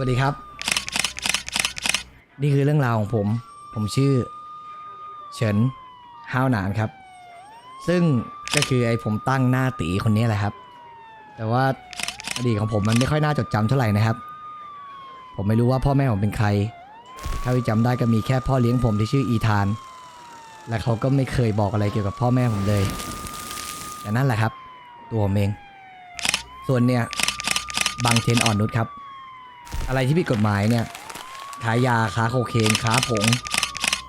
วัสดีครับ นี่คือเรื่องราวของผม ผมชื่อ เฉินห้าวหนานครับ ซึ่งก็คือไอ้ผมตั้งหน้าตีคนนี้แหละครับ แต่ว่าอดีตของผมมันไม่ค่อยน่าจดจำเท่าไหร่นะครับ ผมไม่รู้ว่าพ่อแม่ผมเป็นใคร เท่าที่จำได้ก็มีแค่พ่อเลี้ยงผมที่ชื่ออีธาน และเขาก็ไม่เคยบอกอะไรเกี่ยวกับพ่อแม่ผมเลย แต่นั่นแหละครับ ตัวผมเอง ส่วนเนี่ยบางเทนอ่อนนุชครับ อะไรที่ผิดกฎหมายเนี่ยขายยาค้าโคเคนค้าผง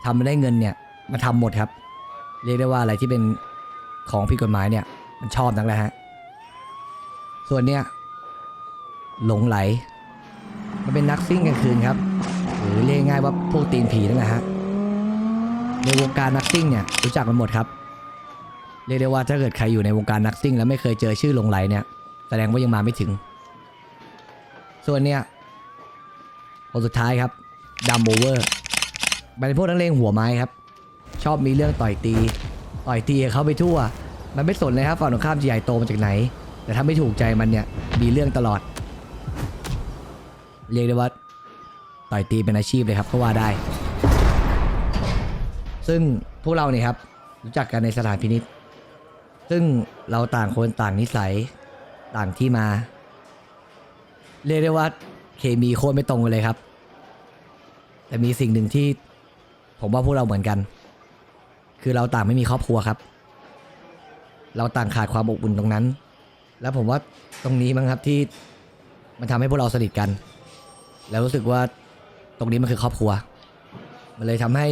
ทำไม่ได้เงินเนี่ยมาทำหมดครับ เรียกได้ว่าอะไรที่เป็นของผิดกฎหมายเนี่ย มันชอบนักแหละฮะส่วนเนี่ยหลงไหล มันเป็นนักซิ่งกลางคืนครับ หรือเรียกง่ายว่าพวกตีนผีนั่นแหละฮะในวงการนักซิ่งเนี่ยรู้จักกันหมดครับ เรียกได้ว่าถ้าเกิดใครอยู่ในวงการนักซิ่ง แล้วไม่เคยเจอชื่อหลงไหลเนี่ย แสดงว่ายังมาไม่ถึง ส่วนเนี่ย คนสุดท้ายครับดัมโอเวอร์เป็นพวกนักเลงหัวไม้ครับ ชอบมีเรื่องต่อยตี ต่อยตีเขาไปทั่ว มันไม่สนเลยครับฝั่งตรงข้ามจะใหญ่โตมาจากไหน แต่ถ้าไม่ถูกใจมันเนี่ยมีเรื่องตลอด เรียกได้ว่าต่อยตีเป็นอาชีพเลยครับก็ว่าได้ ซึ่งพวกเราเนี่ยครับรู้จักกันในสถานพินิษซึ่งเราต่างคนต่างนิสัยต่างที่มา เรียกได้ว่า เคมีโคตรไม่ตรงกันเลยครับ แต่มีสิ่งหนึ่งที่ ผมว่าพวกเราเหมือนกัน คือเราต่างไม่มีครอบครัวครับ เราต่างขาดความอบอุ่นตรงนั้น แล้วผมว่าตรงนี้มั้งครับที่มันทำให้พวกเราสนิทกัน แล้วรู้สึกว่าตรงนี้มันคือครอบครัว มันเลยทำให้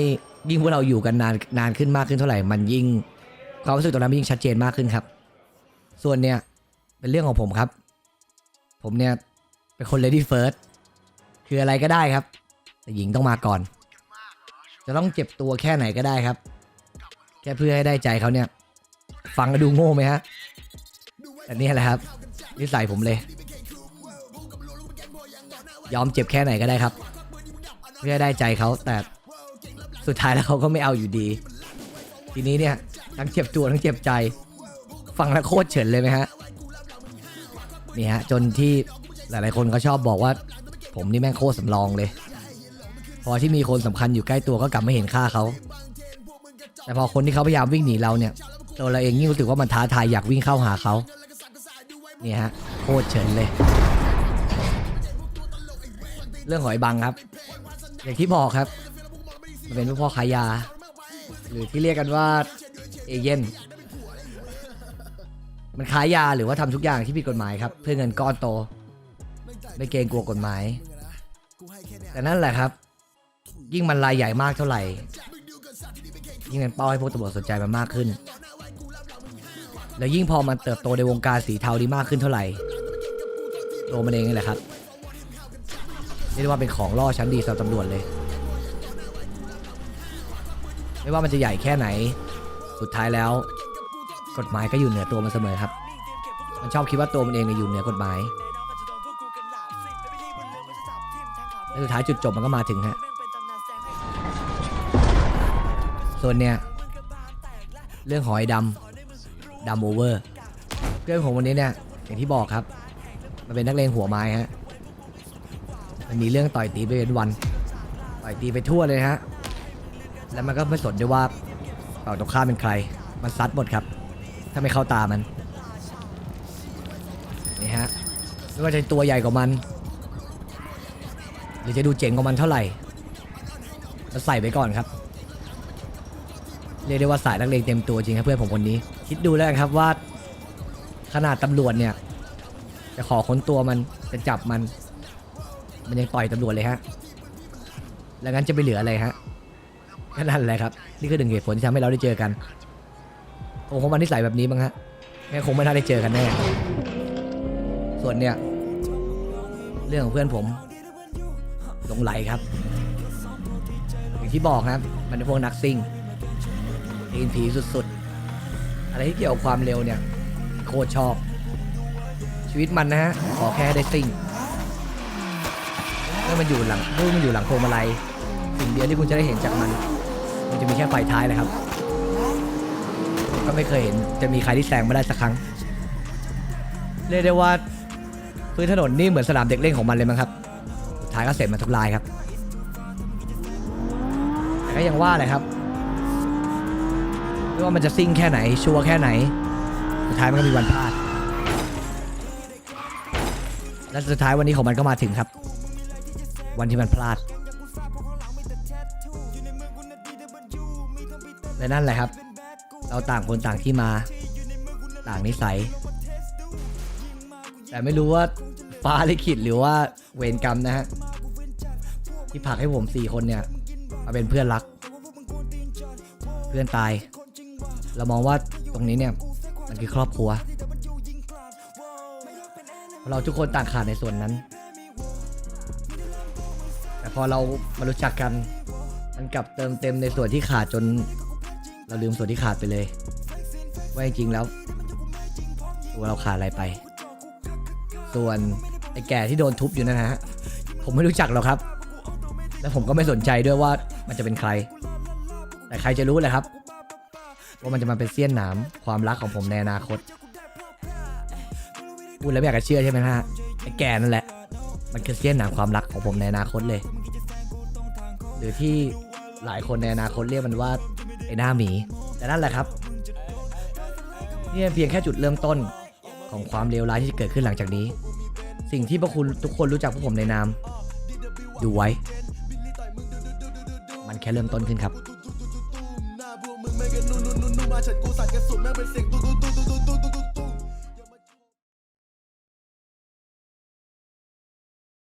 ยิ่งพวกเราอยู่กันนานนานขึ้นมากขึ้นเท่าไหร่ มันยิ่งความรู้สึกตรงนั้นมันยิ่งชัดเจนมากขึ้นครับ ส่วนเนี่ยเป็นเรื่องของผมครับ ผมเนี่ย เป็นคน lady first คืออะไรก็ได้ครับ แต่หญิงต้องมาก่อน จะต้องเจ็บตัวแค่ไหนก็ได้ครับ แค่เพื่อให้ได้ใจเขาเนี่ย ฟังแล้วดูโง่ไหมฮะแต่นี่แหละครับนิสัยผมเลย ยอมเจ็บแค่ไหนก็ได้ครับ เพื่อได้ใจเขาแต่สุดท้ายแล้วเขาก็ไม่เอาอยู่ดี ทีนี้เนี่ยทั้งเจ็บตัวทั้งเจ็บใจ ฟังแล้วโคตรเฉินเลยไหมฮะนี่ฮะจนที่ หลายๆคนก็ชอบบอกว่า ผมนี่แม่งโคตรสำรองเลย พอที่มีคนสำคัญอยู่ใกล้ตัวก็กลับไม่เห็นค่าเขา แต่พอคนที่เขาพยายามวิ่งหนีเราเนี่ย ตัวเราเองยิ่งรู้สึกว่ามันท้าทายอยากวิ่งเข้าหาเขานี่ฮะโคตรเฉินเลย เรื่องหอยบังครับ อย่างที่บอกครับมันเป็นพวกพ่อขายยา หรือที่เรียกกันว่าเอเย่นมันขายยาหรือว่าทำทุกอย่างที่ผิดกฎหมายครับ เพื่อเงินก้อนโต ไม่เกรงกลัวกฎหมาย แต่นั่นแหละครับ ยิ่งมันรายใหญ่มากเท่าไหร่ ยิ่งเป็นเป้าให้พวกตำรวจสนใจมันมากขึ้น แล้วยิ่งพอมันเติบโตในวงการสีเทาดีมากขึ้นเท่าไหร่ตัวมันเองนี่แหละครับเรียกว่าเป็นของล่อชั้นดีสำหรับตำรวจเลย ไม่ว่ามันจะใหญ่แค่ไหน สุดท้ายแล้ว กฎหมายก็อยู่เหนือตัวมันเสมอครับ มันชอบคิดว่าตัวมันเองเนี่ยอยู่เหนือกฎหมาย และสุดท้ายจุดจบมันก็มาถึงฮะส่วนเนี่ยเรื่องของไอ้ดำดำโอเวอร์เพื่อนผมวันนี้เนี่ยอย่างที่บอกครับ มันเป็นนักเลงหัวไม้ฮะมันมีเรื่องต่อยตีไปเป็นวันต่อยตีไปทั่วเลยฮะแล้วมันก็ไม่สนด้วยว่าเป่าตรงข้ามเป็นใคร มันซัดหมดครับ ถ้าไม่เข้าตามันนี่ฮะไม่ว่าจะตัวใหญ่กว่ามัน หรือจะดูเจ๋งกว่ามันเท่าไหร่ก็ใส่ไปก่อนครับ เรียกได้ว่าสายนักเลงเต็มตัวจริงครับเพื่อนผมคนนี้ คิดดูแล้วครับว่า ขนาดตำรวจเนี่ย จะขอค้นตัวมันจะจับมัน มันยังต่อยตำรวจเลยฮะ แล้วงั้นจะไปเหลืออะไรฮะก็นั่นแหละครับ นี่คือหนึ่งเหตุผลที่ทำให้เราได้เจอกันคงคงมันนิสัยแบบนี้มั้งฮะแม่คงไม่น่าได้เจอกันแน่ ส่วนเนี่ย เรื่องของเพื่อนผม ลงไหลครับอย่างที่บอกครับมันเป็นพวกนักซิ่งตีนผีสุดๆ อะไรที่เกี่ยวกับความเร็วเนี่ย โคตรชอบ ชีวิตมันนะฮะขอแค่ได้ซิ่งเมื่อมันอยู่หลังเมื่อมันอยู่หลังพวงมาลัยสิ่งเดียวที่คุณจะได้เห็นจากมัน มันจะมีแค่ไฟท้ายแหละครับ ก็ไม่เคยเห็นจะมีใครที่แซงมาได้สักครั้ง เรียกได้ว่าพื้นถนนนี่เหมือนสนามเด็กเล่นของมันเลยมั้งครับ ท้ายก็เสร็จมาทุกรายครับแต่ก็ยังว่าเลยครับไม่ว่ามันจะซิ่งแค่ไหน ชัวร์แค่ไหน สุดท้ายมันก็มีวันพลาด และสุดท้ายวันนี้ของมันก็มาถึงครับ วันที่มันพลาด และนั่นแหละครับ เราต่างคนต่างที่มา ต่างนิสัย แต่ไม่รู้ว่าฟ้าลิขิตหรือว่าเวรกรรมนะฮะ ที่ผลักให้ผมสี่คนเนี่ย มาเป็นเพื่อนรัก เพื่อนตาย เรามองว่าตรงนี้เนี่ย มันคือครอบครัว เราทุกคนต่างขาดในส่วนนั้น แต่พอเรามารู้จักกัน มันกลับเติมเต็มในส่วนที่ขาดจน เราลืมส่วนที่ขาดไปเลย ว่าจริงๆแล้วตัวเราขาดอะไรไป ส่วนไอ้แก่ที่โดนทุบอยู่นั่นนะฮะ ผมไม่รู้จักหรอกครับ และผมก็ไม่สนใจด้วยว่ามันจะเป็นใคร แต่ใครจะรู้แหละครับ ว่ามันจะมาเป็นเสี้ยนหนามความรักของผมในอนาคตพูดแล้วไม่อยากจะเชื่อใช่ไหมฮะไอ้แก่นั่นแหละ มันคือเสี้ยนหนามความรักของผมในอนาคตเลย หรือที่หลายคนในอนาคตเรียกมันว่าไอ้หน้าหมี แต่นั่นแหละครับนี่เพียงแค่จุดเริ่มต้นของความเลวร้ายที่จะเกิดขึ้นหลังจากนี้ สิ่งที่พวกคุณทุกคนรู้จักพวกผมในนาม ดูไว้ แค่เริ่มต้นขึ้นครับ